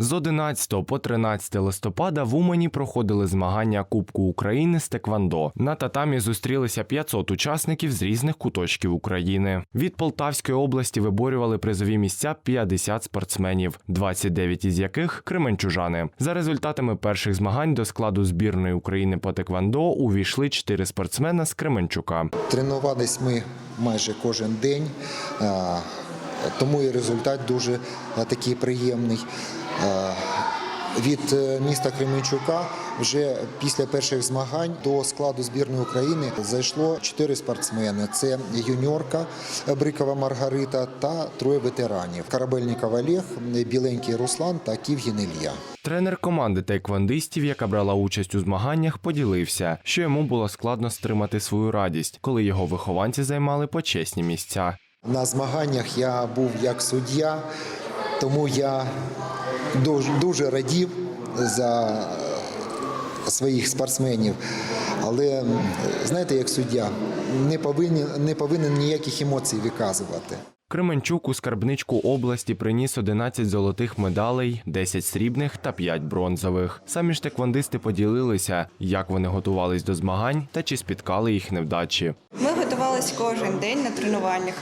З 11 по 13 листопада в Умані проходили змагання Кубку України з Теквандо. На татамі зустрілися 500 учасників з різних куточків України. Від Полтавської області виборювали призові місця 50 спортсменів, 29 із яких кременчужани. За результатами перших змагань до складу збірної України по Теквандо увійшли 4 спортсмена з Кременчука. Тренувались ми майже кожен день, тому і результат дуже такий приємний. А, Від е, міста Кременчука вже після перших змагань до складу збірної України зайшло чотири спортсмени: це юніорка Брикова Маргарита та троє ветеранів: Карабельников Олег, Біленький Руслан та Ківгін Ілля. Тренер команди тейквандистів, яка брала участь у змаганнях, поділився, що йому було складно стримати свою радість, коли його вихованці займали почесні місця. На змаганнях я був як суддя, тому я дуже, дуже радів за своїх спортсменів. Але знаєте, як суддя, не повинен, не повинен ніяких емоцій виказувати. Кременчук у скарбничку області приніс 11 золотих медалей, 10 срібних та 5 бронзових. Самі ж теквандисти поділилися, як вони готувались до змагань та чи спіткали їх невдачі. Ми готувалися кожен день на тренуваннях.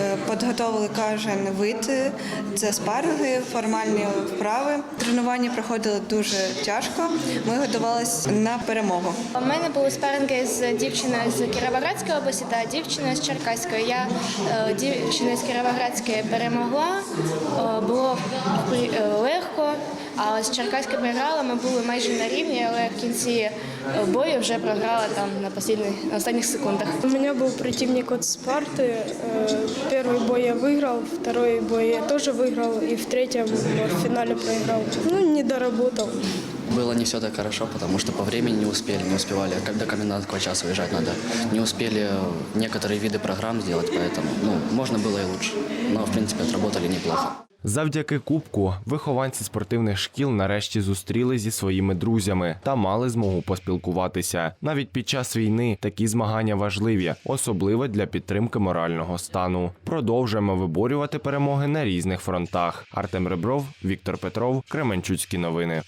Е, Підготовили кожен вид, це спарринги, формальні вправи. Тренування проходили дуже тяжко. Ми готувалися на перемогу. У мене були спаринги з дівчиною з Кіровоградської області та дівчиною з Черкаської. Я е, дівчину з Кіровоградської перемогла, е, було легко, а з Черкаської програла. Ми були майже на рівні, але в кінці е, бою вже програла там на останніх, на останніх секундах. У меня был противник от Спарты. Э, Первый бой я выиграл, второй бой я тоже выиграл, и в третьем в финале проиграл. Ну, не доработал. Было не все так хорошо, потому что по времени не успели, не успевали. Когда комендантского часа уезжать надо, не успели некоторые виды программ сделать, поэтому ну, можно было и лучше. Но, в принципе, отработали неплохо. Завдяки кубку вихованці спортивних шкіл нарешті зустріли зі своїми друзями та мали змогу поспілкуватися. Навіть під час війни такі змагання важливі, особливо для підтримки морального стану. Продовжуємо виборювати перемоги на різних фронтах. Артем Ребров, Віктор Петров, Кременчуцькі новини.